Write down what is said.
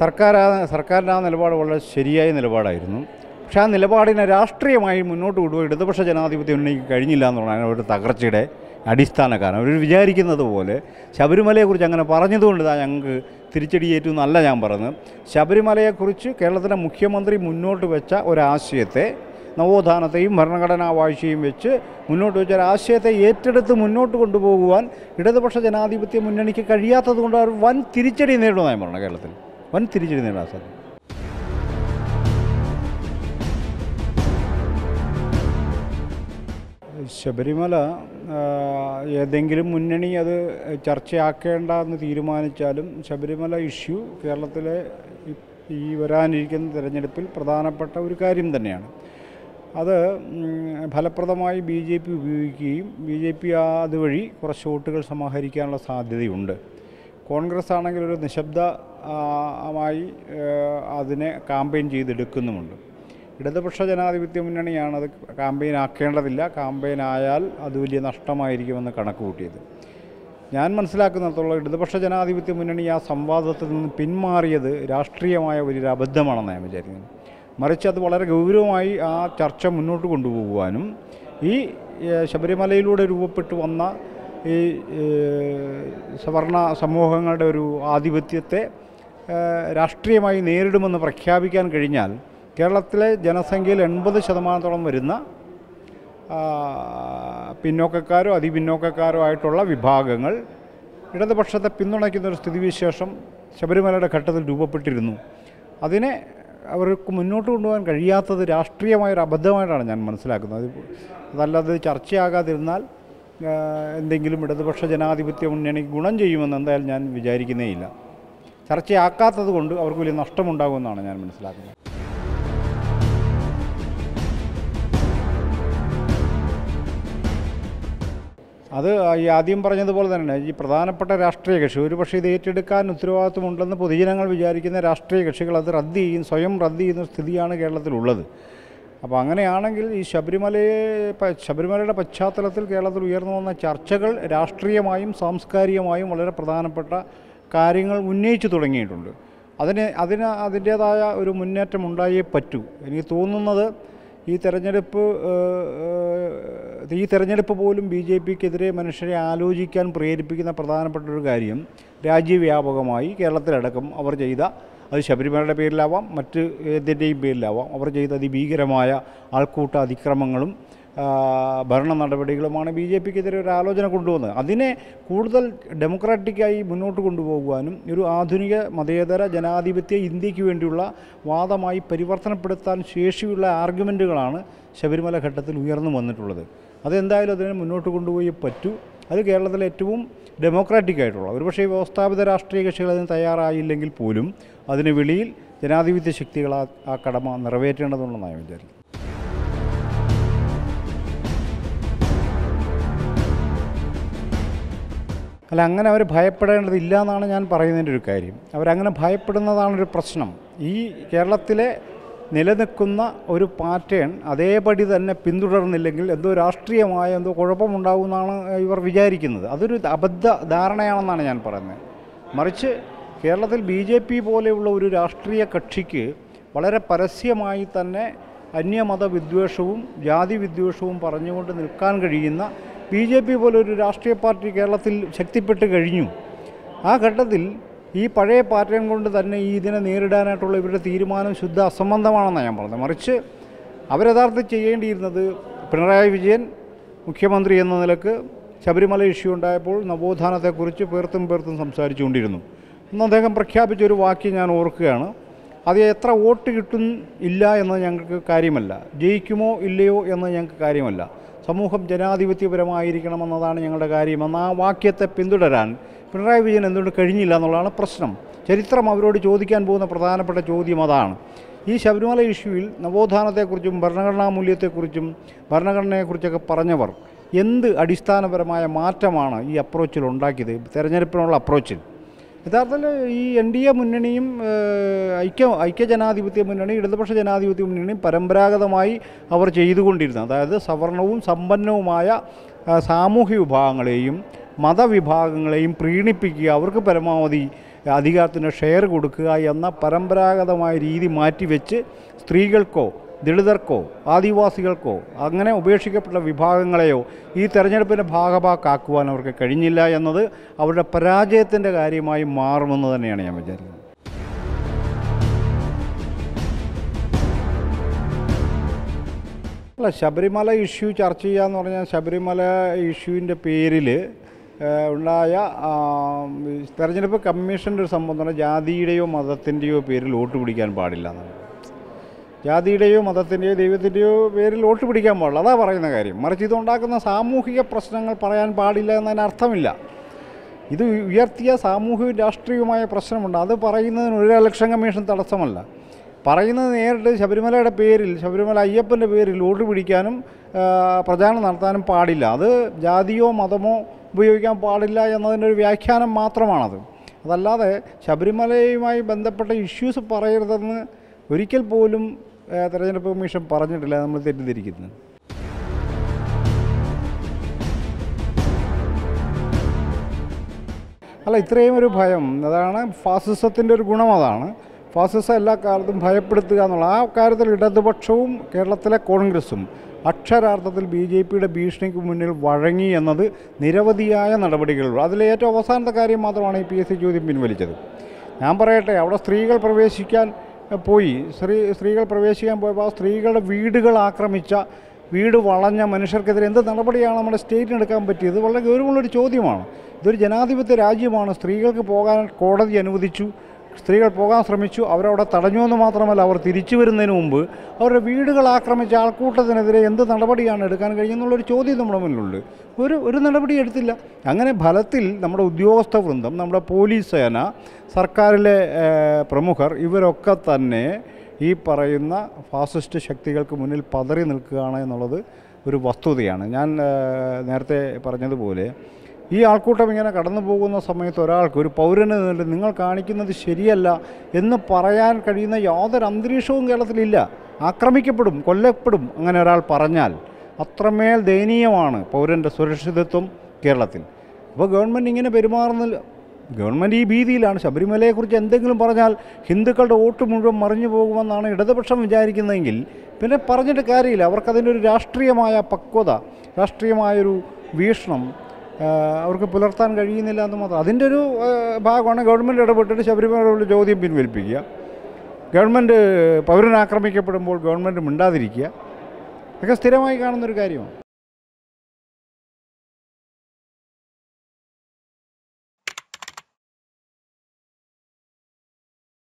സർക്കാർ ആ സർക്കാരിന്റെ ആ നിലപാട് വളരെ ശരിയായ നിലപാടായിരുന്നു. പക്ഷേ ആ നിലപാടിനെ രാഷ്ട്രീയമായി മുന്നോട്ട് കൊണ്ടുപോയി ഇടതുപക്ഷ ജനാധിപത്യ മുന്നണിക്ക് കഴിഞ്ഞില്ല എന്നുള്ളതാണ് അവരുടെ തകർച്ചയുടെ അടിസ്ഥാന കാരണം. അവർ വിചാരിക്കുന്നത് പോലെ ശബരിമലയെക്കുറിച്ച് അങ്ങനെ പറഞ്ഞതുകൊണ്ട് താ ഞങ്ങൾക്ക് തിരിച്ചടിയേറ്റു നല്ല ഞാൻ പറഞ്ഞത്. ശബരിമലയെക്കുറിച്ച് കേരളത്തിലെ മുഖ്യമന്ത്രി മുന്നോട്ട് വെച്ച ഒരാശയത്തെ നവോത്ഥാനത്തെയും ഭരണഘടനാ വാഴ്ചയും വെച്ച് മുന്നോട്ട് വെച്ച ഒരാശയത്തെ ഏറ്റെടുത്ത് മുന്നോട്ട് കൊണ്ടുപോകുവാൻ ഇടതുപക്ഷ ജനാധിപത്യ മുന്നണിക്ക് കഴിയാത്തത് കൊണ്ട് അവർ വൻ തിരിച്ചടി നേരിടുന്നതായി പറഞ്ഞു കേരളത്തിൽ. വൻ തിരിച്ചടി നേടാൻ സാധിക്കും. ശബരിമല ഏതെങ്കിലും മുന്നണി അത് ചർച്ചയാക്കേണ്ട എന്ന് തീരുമാനിച്ചാലും ശബരിമല ഇഷ്യൂ കേരളത്തിലെ ഈ വരാനിരിക്കുന്ന തിരഞ്ഞെടുപ്പിൽ പ്രധാനപ്പെട്ട ഒരു കാര്യം തന്നെയാണ്. അത് ഫലപ്രദമായി ബി ജെ പി ഉപയോഗിക്കുകയും ബി ജെ പി അതുവഴി കുറച്ച് വോട്ടുകൾ സമാഹരിക്കാനുള്ള സാധ്യതയുണ്ട്. കോൺഗ്രസ് ആണെങ്കിൽ ഒരു നിശബ്ദമായി മായി അതിനെ കാമ്പയിൻ ചെയ്തെടുക്കുന്നുമുണ്ട്. ഇടതുപക്ഷ ജനാധിപത്യ മുന്നണിയാണ് അത് കാമ്പയിൻ ആക്കേണ്ടതില്ല. കാമ്പയിൻ ആയാൽ അത് വലിയ നഷ്ടമായിരിക്കുമെന്ന് കണക്ക് കൂട്ടിയത് ഞാൻ മനസ്സിലാക്കുന്നിടത്തോളം ഇടതുപക്ഷ ജനാധിപത്യ മുന്നണി ആ സംവാദത്തിൽ നിന്ന് പിന്മാറിയത് രാഷ്ട്രീയമായ ഒരു അബദ്ധമാണെന്ന് ഞാൻ വിചാരിക്കുന്നു മറിച്ച് അത് വളരെ ഗൗരവമായി ആ ചർച്ച മുന്നോട്ട് കൊണ്ടുപോകുവാനും ഈ ശബരിമലയിലൂടെ രൂപപ്പെട്ടു വന്ന ഈ സവർണ സമൂഹങ്ങളുടെ ഒരു ആധിപത്യത്തെ രാഷ്ട്രീയമായി നേരിടുമെന്ന് പ്രഖ്യാപിക്കാൻ കഴിഞ്ഞാൽ കേരളത്തിലെ ജനസംഖ്യയിൽ എൺപത് ശതമാനത്തോളം വരുന്ന പിന്നോക്കക്കാരോ അതിപിന്നോക്കക്കാരോ ആയിട്ടുള്ള വിഭാഗങ്ങൾ ഇടതുപക്ഷത്തെ പിന്തുണയ്ക്കുന്ന ഒരു സ്ഥിതിവിശേഷം ശബരിമലയുടെ ഘട്ടത്തിൽ രൂപപ്പെട്ടിരുന്നു. അതിനെ അവർക്ക് മുന്നോട്ട് കൊണ്ടുപോകാൻ കഴിയാത്തത് രാഷ്ട്രീയമായൊരു അബദ്ധമായിട്ടാണ് ഞാൻ മനസ്സിലാക്കുന്നത്. അത് അതല്ലാതെ ചർച്ചയാകാതിരുന്നാൽ എന്തെങ്കിലും ഇടതുപക്ഷ ജനാധിപത്യ മുന്നണിക്ക് ഗുണം ചെയ്യുമെന്ന് എന്തായാലും ഞാൻ വിചാരിക്കുന്നേയില്ല. ചർച്ചയാക്കാത്തത് കൊണ്ട് അവർക്ക് വലിയ നഷ്ടമുണ്ടാകുമെന്നാണ് ഞാൻ മനസ്സിലാക്കുന്നത്. അത് ഈ ആദ്യം പറഞ്ഞതുപോലെ തന്നെ ഈ പ്രധാനപ്പെട്ട രാഷ്ട്രീയ കക്ഷി ഒരുപക്ഷെ ഇത് ഏറ്റെടുക്കാൻ ഉത്തരവാദിത്വമുണ്ടെന്ന് പൊതുജനങ്ങൾ വിചാരിക്കുന്ന രാഷ്ട്രീയ കക്ഷികൾ അത് റദ്ദ് ചെയ്യും സ്വയം റദ്ദ് ചെയ്യുന്ന സ്ഥിതിയാണ് കേരളത്തിലുള്ളത്. അപ്പോൾ അങ്ങനെയാണെങ്കിൽ ഈ ശബരിമലയെ ശബരിമലയുടെ പശ്ചാത്തലത്തിൽ കേരളത്തിൽ ഉയർന്നു വന്ന ചർച്ചകൾ രാഷ്ട്രീയമായും സാംസ്കാരികമായും വളരെ പ്രധാനപ്പെട്ട കാര്യങ്ങൾ ഉന്നയിച്ചു തുടങ്ങിയിട്ടുണ്ട്. അതിന് അതിന് അതിന്റേതായ ഒരു മുന്നേറ്റം ഉണ്ടായേ പറ്റൂ. എനിക്ക് തോന്നുന്നത് ഈ തെരഞ്ഞെടുപ്പ് ഈ തെരഞ്ഞെടുപ്പ് പോലും ബി ജെ പിക്കെതിരെ മനുഷ്യരെ ആലോചിക്കാൻ പ്രേരിപ്പിക്കുന്ന പ്രധാനപ്പെട്ട ഒരു കാര്യം രാജ്യവ്യാപകമായി കേരളത്തിലടക്കം അവർ ചെയ്ത അത് ശബരിമലയുടെ പേരിലാവാം മറ്റ് ഏതിന്റെയും പേരിലാവാം. അവർ ചെയ്ത അതിഭീകരമായ ആൾക്കൂട്ട അതിക്രമങ്ങളും ഭരണ നടപടികളുമാണ് ബി ജെ പിക്കെതിരെ ഒരു ആലോചന കൊണ്ടുവന്നത്. അതിനെ കൂടുതൽ ഡെമോക്രാറ്റിക്കായി മുന്നോട്ട് കൊണ്ടുപോകുവാനും ഒരു ആധുനിക മതേതര ജനാധിപത്യ ഇന്ത്യയ്ക്ക് വേണ്ടിയുള്ള വാദമായി പരിവർത്തനപ്പെടുത്താൻ ശേഷിയുള്ള ആർഗ്യുമെന്റുകളാണ് ശബരിമല ഘട്ടത്തിൽ ഉയർന്നു വന്നിട്ടുള്ളത്. അതെന്തായാലും അതിനെ മുന്നോട്ട് കൊണ്ടുപോയി പറ്റൂ. അത് കേരളത്തിലെ ഏറ്റവും ഡെമോക്രാറ്റിക് ആയിട്ടുള്ള ഒരുപക്ഷേ വ്യവസ്ഥാപിത രാഷ്ട്രീയ കക്ഷികൾ അതിന് തയ്യാറായില്ലെങ്കിൽ പോലും അതിന് വെളിയിൽ ജനാധിപത്യ ശക്തികൾ ആ ആ കടമ നിറവേറ്റേണ്ടതുണ്ടെന്നാണ് ഞാൻ വിചാരിക്കുന്നത്. അല്ല അങ്ങനെ അവർ ഭയപ്പെടേണ്ടതില്ല എന്നാണ് ഞാൻ പറയുന്നതിന്റെ ഒരു കാര്യം. അവരങ്ങനെ ഭയപ്പെടുന്നതാണൊരു പ്രശ്നം. ഈ കേരളത്തിലെ നിലനിൽക്കുന്ന ഒരു പാറ്റേൺ അതേപടി തന്നെ പിന്തുടർന്നില്ലെങ്കിൽ എന്തോ രാഷ്ട്രീയമായ എന്തോ കുഴപ്പമുണ്ടാകുമെന്നാണ് ഇവർ വിചാരിക്കുന്നത്. അതൊരു അബദ്ധ ധാരണയാണെന്നാണ് ഞാൻ പറയുന്നത്. മറിച്ച് കേരളത്തിൽ ബി ജെ പി പോലെയുള്ള ഒരു രാഷ്ട്രീയ കക്ഷിക്ക് വളരെ പരസ്യമായി തന്നെ അന്യമത വിദ്വേഷവും ജാതി വിദ്വേഷവും പറഞ്ഞുകൊണ്ട് നിൽക്കാൻ കഴിയുന്ന ബി ജെ പി പോലൊരു രാഷ്ട്രീയ പാർട്ടി കേരളത്തിൽ ശക്തിപ്പെട്ട് കഴിഞ്ഞു. ആ ഘട്ടത്തിൽ ഈ പഴയ പാറ്റേൺ കൊണ്ട് തന്നെ ഈ ഇതിനെ നേരിടാനായിട്ടുള്ള ഇവരുടെ തീരുമാനം ശുദ്ധ അസംബന്ധമാണെന്നാണ് ഞാൻ പറഞ്ഞത്. മറിച്ച് അവരഥാർത്ഥത്തിൽ ചെയ്യേണ്ടിയിരുന്നത് പിണറായി വിജയൻ മുഖ്യമന്ത്രി എന്ന നിലയ്ക്ക് ശബരിമല ഇഷ്യൂ ഉണ്ടായപ്പോൾ നവോത്ഥാനത്തെക്കുറിച്ച് പേർത്തും പേർത്തും സംസാരിച്ചുകൊണ്ടിരുന്നു. അന്ന് അദ്ദേഹം പ്രഖ്യാപിച്ച ഒരു വാക്യം ഞാൻ ഓർക്കുകയാണ്. അത് എത്ര വോട്ട് കിട്ടും ഇല്ല എന്ന് ഞങ്ങൾക്ക് കാര്യമല്ല. ജയിക്കുമോ ഇല്ലയോ എന്ന് ഞങ്ങൾക്ക് കാര്യമല്ല. സമൂഹം ജനാധിപത്യപരമായിരിക്കണം ജനാധിപത്യപരമായിരിക്കണമെന്നതാണ് ഞങ്ങളുടെ കാര്യമെന്ന് ആ വാക്യത്തെ പിന്തുടരാൻ പിണറായി വിജയൻ എന്തുകൊണ്ട് കഴിഞ്ഞില്ല എന്നുള്ളതാണ് പ്രശ്നം. ചരിത്രം അവരോട് ചോദിക്കാൻ പോകുന്ന പ്രധാനപ്പെട്ട ചോദ്യം അതാണ്. ഈ ശബരിമല ഇഷ്യൂവിൽ നവോത്ഥാനത്തെക്കുറിച്ചും ഭരണഘടനാ മൂല്യത്തെക്കുറിച്ചും ഭരണഘടനയെക്കുറിച്ചൊക്കെ പറഞ്ഞവർ എന്ത് അടിസ്ഥാനപരമായ മാറ്റമാണ് ഈ അപ്രോച്ചിൽ ഉണ്ടാക്കിയത്? തെരഞ്ഞെടുപ്പിനുള്ള അപ്രോച്ചിൽ. യഥാർത്ഥത്തിൽ ഈ എൻ ഡി എ മുന്നണിയും ഐക്യ ഐക്യ ജനാധിപത്യ മുന്നണി ഇടതുപക്ഷ ജനാധിപത്യ മുന്നണിയും പരമ്പരാഗതമായി അവർ ചെയ്തുകൊണ്ടിരുന്നത്. അതായത് സവർണവും സമ്പന്നവുമായ സാമൂഹ്യ വിഭാഗങ്ങളെയും മതവിഭാഗങ്ങളെയും പ്രീണിപ്പിക്കുക അവർക്ക് പരമാവധി അധികാരത്തിന് ഷെയർ കൊടുക്കുക എന്ന പരമ്പരാഗതമായ രീതി മാറ്റിവെച്ച് സ്ത്രീകൾക്കോ ദളിതർക്കോ ആദിവാസികൾക്കോ അങ്ങനെ ഉപേക്ഷിക്കപ്പെട്ട വിഭാഗങ്ങളെയോ ഈ തെരഞ്ഞെടുപ്പിന്റെ ഭാഗഭാക്കാക്കുവാൻ അവർക്ക് കഴിഞ്ഞില്ല എന്നത് അവരുടെ പരാജയത്തിന്റെ കാര്യമായി മാറുമെന്ന് തന്നെയാണ് ഞാൻ വിചാരിക്കുന്നത്. അല്ല ശബരിമല ഇഷ്യൂ ചർച്ച ചെയ്യാന്ന് പറഞ്ഞാൽ ശബരിമല ഇഷ്യൂവിന്റെ പേരിൽ ഉണ്ടായ തെരഞ്ഞെടുപ്പ് കമ്മീഷന്റെ ഒരു പറഞ്ഞാൽ ജാതിയുടെയോ മതത്തിന്റെയോ പേരിൽ വോട്ട് പിടിക്കാൻ പാടില്ല എന്നാണ്. ജാതിയുടെയോ മതത്തിന്റെയോ ദൈവത്തിന്റെയോ പേരിൽ വോട്ട് പിടിക്കാൻ പാടില്ല. അതാ പറയുന്ന കാര്യം. മറിച്ച് ഇതുണ്ടാക്കുന്ന സാമൂഹിക പ്രശ്നങ്ങൾ പറയാൻ പാടില്ല എന്നതിന് അർത്ഥമില്ല. ഇത് ഉയർത്തിയ സാമൂഹിക രാഷ്ട്രീയവുമായ പ്രശ്നമുണ്ട്. അത് പറയുന്നതിന് ഒരു ഇലക്ഷൻ കമ്മീഷൻ തടസ്സമല്ല. പറയുന്നത് നേരിട്ട് ശബരിമലയുടെ പേരിൽ ശബരിമല അയ്യപ്പന്റെ പേരിൽ വോട്ട് പിടിക്കാനും പ്രചാരണം നടത്താനും പാടില്ല. അത് ജാതിയോ മതമോ ഉപയോഗിക്കാൻ പാടില്ല എന്നതിന്റെ ഒരു വ്യാഖ്യാനം മാത്രമാണത്. അതല്ലാതെ ശബരിമലയുമായി ബന്ധപ്പെട്ട ഇഷ്യൂസ് പറയരുതെന്ന് ഒരിക്കൽ പോലും തെരഞ്ഞെടുപ്പ് കമ്മീഷൻ പറഞ്ഞിട്ടില്ല നമ്മൾ തെറ്റിദ്ധരിക്കുന്നത് അല്ല ഇത്രയും ഒരു ഭയം അതാണ് ഫാസിസത്തിന്റെ ഒരു ഗുണം അതാണ്. ഫാസിസം എല്ലാ കാലത്തും ഭയപ്പെടുത്തുക എന്നുള്ള ആ കാര്യത്തിൽ ഇടതുപക്ഷവും കേരളത്തിലെ കോൺഗ്രസും അക്ഷരാർത്ഥത്തിൽ ബി ജെ പിയുടെ ഭീഷണിക്ക് മുന്നിൽ വഴങ്ങി എന്നത് നിരവധിയായ നടപടികളുള്ളൂ അതിലെ ഏറ്റവും അവസാനത്തെ കാര്യം മാത്രമാണ് ഈ പി എസ് സി ചോദ്യം പിൻവലിച്ചത്. ഞാൻ പറയട്ടെ അവിടെ സ്ത്രീകൾ പ്രവേശിക്കാൻ പോയി. സ്ത്രീ സ്ത്രീകൾ പ്രവേശിക്കാൻ പോയപ്പോൾ ആ സ്ത്രീകളുടെ വീടുകൾ ആക്രമിച്ച വീട് വളഞ്ഞ മനുഷ്യർക്കെതിരെ എന്ത് നടപടിയാണ് നമ്മുടെ സ്റ്റേറ്റിന് എടുക്കാൻ പറ്റിയത്? വളരെ ഗൗരവമുള്ളൊരു ചോദ്യമാണ്. ഇതൊരു ജനാധിപത്യ രാജ്യമാണ്. സ്ത്രീകൾക്ക് പോകാൻ കോടതി അനുവദിച്ചു. സ്ത്രീകൾ പോകാൻ ശ്രമിച്ചു അവരവിടെ തടഞ്ഞു എന്ന് മാത്രമല്ല അവർ തിരിച്ചു വരുന്നതിന് മുമ്പ് അവരുടെ വീടുകൾ ആക്രമിച്ച ആൾക്കൂട്ടത്തിനെതിരെ എന്ത് നടപടിയാണ് എടുക്കാൻ കഴിയുമെന്നുള്ളൊരു ചോദ്യം നമ്മുടെ മുന്നിലുണ്ട്. ഒരു ഒരു നടപടി എടുത്തില്ല. അങ്ങനെ ഫലത്തിൽ നമ്മുടെ ഉദ്യോഗസ്ഥ വൃന്ദം നമ്മുടെ പോലീസ് സേന സർക്കാരിലെ പ്രമുഖർ ഇവരൊക്കെ തന്നെ ഈ പറയുന്ന ഫാസിസ്റ്റ് ശക്തികൾക്ക് മുന്നിൽ പതറി നിൽക്കുകയാണ് എന്നുള്ളത് ഒരു വസ്തുതയാണ്. ഞാൻ നേരത്തെ പറഞ്ഞതുപോലെ ഈ ആൾക്കൂട്ടം ഇങ്ങനെ കടന്നു പോകുന്ന സമയത്ത് ഒരാൾക്ക് ഒരു പൗരന് നിങ്ങൾ കാണിക്കുന്നത് ശരിയല്ല എന്ന് പറയാൻ കഴിയുന്ന യാതൊരു അന്തരീക്ഷവും കേരളത്തിലില്ല. ആക്രമിക്കപ്പെടും കൊല്ലപ്പെടും അങ്ങനെ ഒരാൾ പറഞ്ഞാൽ അത്രമേൽ ദയനീയമാണ് പൗരന്റെ സുരക്ഷിതത്വം കേരളത്തിൽ. അപ്പോൾ ഗവൺമെന്റ് ഇങ്ങനെ പെരുമാറുന്നില്ല ഗവൺമെന്റ് ഈ ഭീതിയിലാണ്. ശബരിമലയെക്കുറിച്ച് എന്തെങ്കിലും പറഞ്ഞാൽ ഹിന്ദുക്കളുടെ വോട്ട് മുഴുവൻ മറിഞ്ഞു പോകുമെന്നാണ് ഇടതുപക്ഷം വിചാരിക്കുന്നതെങ്കിൽ പിന്നെ പറഞ്ഞിട്ട് കാര്യമില്ല. അവർക്കതിന്റെ ഒരു രാഷ്ട്രീയമായ പക്വത രാഷ്ട്രീയമായൊരു വീക്ഷണം അവർക്ക് പുലർത്താൻ കഴിയുന്നില്ല എന്ന് മാത്രം. അതിന്റെ ഒരു ഭാഗമാണ് ഗവൺമെന്റ് ഇടപെട്ടിട്ട് ശബരിമലയോട് ചോദ്യം പിൻവലിപ്പിക്കുക. Government പൗരനാക്രമിക്കപ്പെടുമ്പോൾ government മിണ്ടാതിരിക്കുക. ഇതൊക്കെ സ്ഥിരമായി കാണുന്നൊരു കാര്യമാണ്.